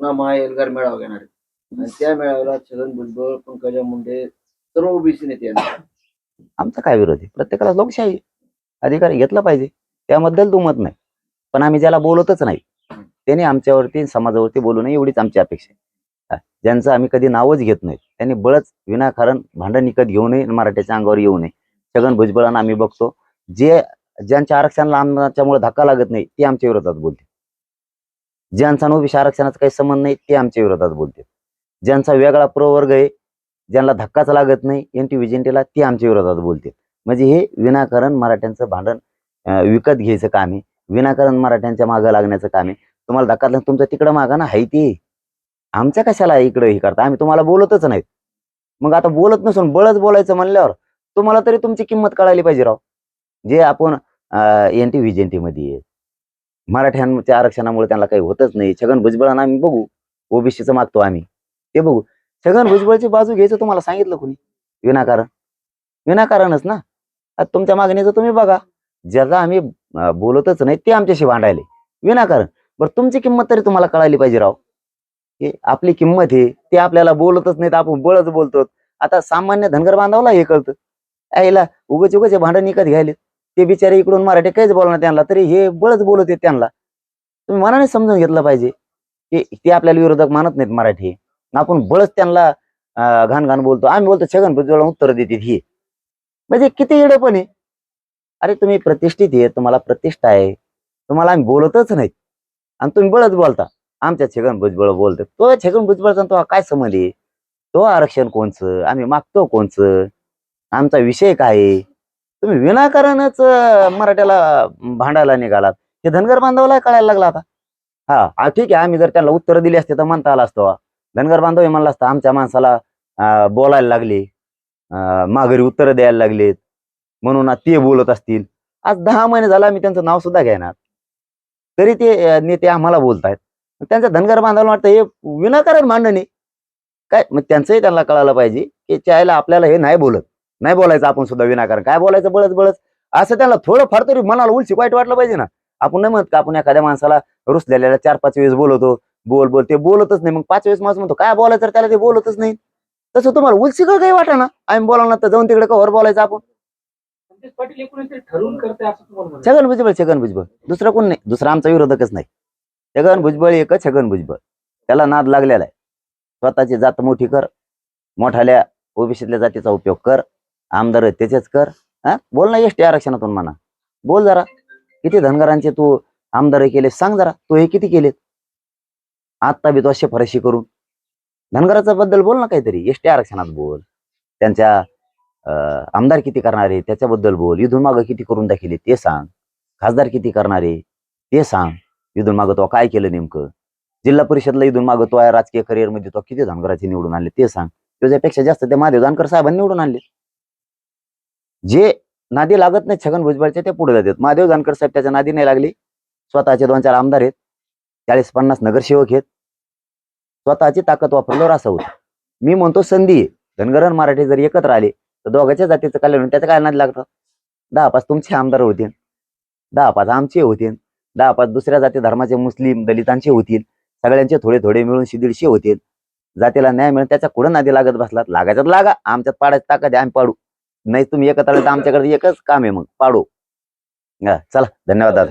पुन्हा महाएल्गार मेळावा घेणार आहेत. आणि त्या मेळाव्याला छगन भुजबळ पंकजा मुंडे सर्व ओबीसी नेते येणार आमचा काय विरोध आहे? प्रत्येकाला लोकशाही आहे. अधिकार घेतला पाहिजे. त्याबद्दल दुमत नाही. पण आम्ही ज्याला बोलतच नाही त्याने आमच्यावरती समाजावरती बोलू नये एवढीच आमची अपेक्षा आहे. हा, ज्यांचं आम्ही कधी नावच घेत नाही त्यांनी बळच विनाकारण भांडण निकत घेऊ नये आणि मराठ्याच्या अंगावर येऊ नये. छगन भुजबळांना आम्ही बघतो जे ज्यांच्या आरक्षणाला आमच्यामुळे धक्का लागत नाही ते आमच्या विरोधात बोलते ज्यांचा ओबीसी आरक्षणाचा काही संबंध नाही ते आमच्या विरोधात बोलते ज्यांचा वेगळा प्रवर्ग आहे ज्यांना धक्काच लागत नाही एन टी विजेंटीला ते आमच्या विरोधात बोलते म्हणजे हे विनाकारण मराठ्यांचं भांडण विकत घ्यायचं काम आहे. विनाकारण मराठ्यांच्या मागं लागण्याचं काम आहे. तुम्हाला धक्का लागला तुमचं तिकडं मागा ना हाय ते. आमच्या कशाला इकडं हे करता? आम्ही तुम्हाला बोलतच नाहीत. मग आता बोलत नसून बळच बोलायचं म्हणल्यावर तुम्हाला तरी तुमची किंमत कळायली पाहिजे राव. जे आपण एन टी व्हिजेंटी मध्ये मराठ्यांच्या आरक्षणामुळे त्यांना काही होतच नाही. छगन भुजबळांना आम्ही बघू. ओबीसीचं मागतो आम्ही. ते बघू. छगन भुजबळची बाजू घ्यायचं तुम्हाला सांगितलं कोणी? विनाकारण. विनाकारणच ना. आता तुमच्या मागणीचं तुम्ही बघा. ज्याचा आम्ही बोलतच नाही ते आमच्याशी भांडायले. विनाकारण. बरं तुमची किंमत तरी तुम्हाला कळायली पाहिजे राव. हे आपली किंमत हे. ते आपल्याला बोलतच नाहीत. आपण बळच बोलतो आता सामान्य धनगर बांधवला हे कळतं. यायला उगच उगच हे भांडण निकत घ्यायले ते बिचारे इकडून मराठी काहीच बोलणार त्यांना तरी हे बळच बोलत आहेत त्यांना. तुम्ही मनाने समजून घेतलं पाहिजे की ते आपल्याला विरोधक मानत नाहीत मराठी. आपण बळच त्यांना घाण घाण बोलतो. आम्ही बोलतो छगन भुजबळ उत्तर देते ही. म्हणजे किती येडे पण आहे. अरे तुम्ही प्रतिष्ठित आहे तुम्हाला प्रतिष्ठा आहे. तुम्हाला आम्ही बोलतच नाहीत. आणि तुम्ही बळच बोलता. आमच्या छगन भुजबळ बोलतो तो छगन भुजबळचा तो काय संबंध आहे? तो आरक्षण कोणचं? आम्ही मागतो कोणचं? आमचा विषय काय आहे? तुम्ही विनाकारणच मराठ्याला भांडायला निघालात. हे धनगर बांधवाला कळायला लागला आता. हा ठीक आहे. आम्ही जर त्याला उत्तर दिली असते तर म्हणता आला असतो. धनगर बांधव हे म्हणला असतं आमच्या माणसाला बोलायला लागले. अं, माघारी उत्तर द्यायला लागलेत. म्हणून ते बोलत असतील. आज दहा महिने झाला आम्ही त्यांचं नाव सुद्धा घेणार. तरी ते नेते आम्हाला बोलतायत. त्यांचं धनगर बांधवाला वाटतं हे विनाकारण भांडण आहे. काय? मग त्यांचंही त्यांना कळायला पाहिजे की चायला आपल्याला हे नाही बोलत. नाही बोलायचं आपण सुद्धा विनाकारण. काय बोलायचं? बळच बळच. असं त्याला थोडं फार तरी मनाला उलशी वाईट वाटलं पाहिजे ना. आपण नाही म्हणत का आपण एखाद्या माणसाला रुसलेल्याला चार पाच वेळेस बोलवतो. बोल बोल. ते बोलतच नाही. मग पाच वेळेस माणूस म्हणतो काय बोलायचं तर त्याला? ते बोलतच नाही. तसं तुम्हाला उलशी का काही वाटा ना आम्ही बोला तर जाऊन तिकडे कवर बोलायचं आपण. छगन भुजबळ छगन भुजबळ. दुसरा कोण नाही. दुसरा आमचा विरोधकच नाही. छगन भुजबळ एक छगन भुजबळ. त्याला नाद लागलेला आहे. स्वतःची जात मोठी कर. मोठाल्या ओबीसीतल्या जातीचा उपयोग कर. आमदार आहेत त्याचेच कर. हा? बोल ना एसटी आरक्षणातून म्हणा. बोल जरा. किती धनगरांचे तू आमदार केले सांग जरा. तू हे किती केलेत? आत्ता बी तो शिफारशी करून. धनगराचा बद्दल बोल ना काहीतरी. एसटी आरक्षणात बोल. त्यांच्या अं, आमदार किती करणार आहे त्याच्याबद्दल बोल. इथून मागं किती करून दाखिले ते सांग. खासदार किती करणार आहे ते सांग. इथून मागं तो काय केलं नेमकं? जिल्हा परिषदला इथून मागं तो आहे राजकीय करिअरमध्ये तो किती धनगराचे निवडून आणले ते सांग. त्याच्यापेक्षा जास्त ते महादेव जानकर साहेबांनी निवडून आणले. जे नादी लागत नाही छगन भुजबळचे ते पुढे जातात. महादेव जानकर साहेब त्याच्या नादी नाही लागली. स्वतःचे दोन चार आमदार आहेत. चाळीस पन्नास नगरसेवक आहेत. स्वतःची ताकद वापरल्यावर असं होतं. मी म्हणतो संधी धनगरण मराठी जर एकत्र आले तर दोघांच्या जातीचं कल्याण त्याचं काय नादी लागतं? दहा पाच तुमचे आमदार होतील. दहा पाच आमचे होतील. दहा पाच दुसऱ्या जाती धर्माचे मुस्लिम दलितांचे होतील. सगळ्यांचे थोडे थोडे मिळून शिदीडशे होतील. जातीला न्याय मिळेल. त्याच्या कुठं नादी लागत बसलात? लागायच्यात लागा. आमच्यात पाडायची ताकद आहे. आम्ही पाडू. नाही तुम्ही एकत्र आले तर आमच्याकडे एकच काम आहे मग पाडू. हा, चला धन्यवाद दादा.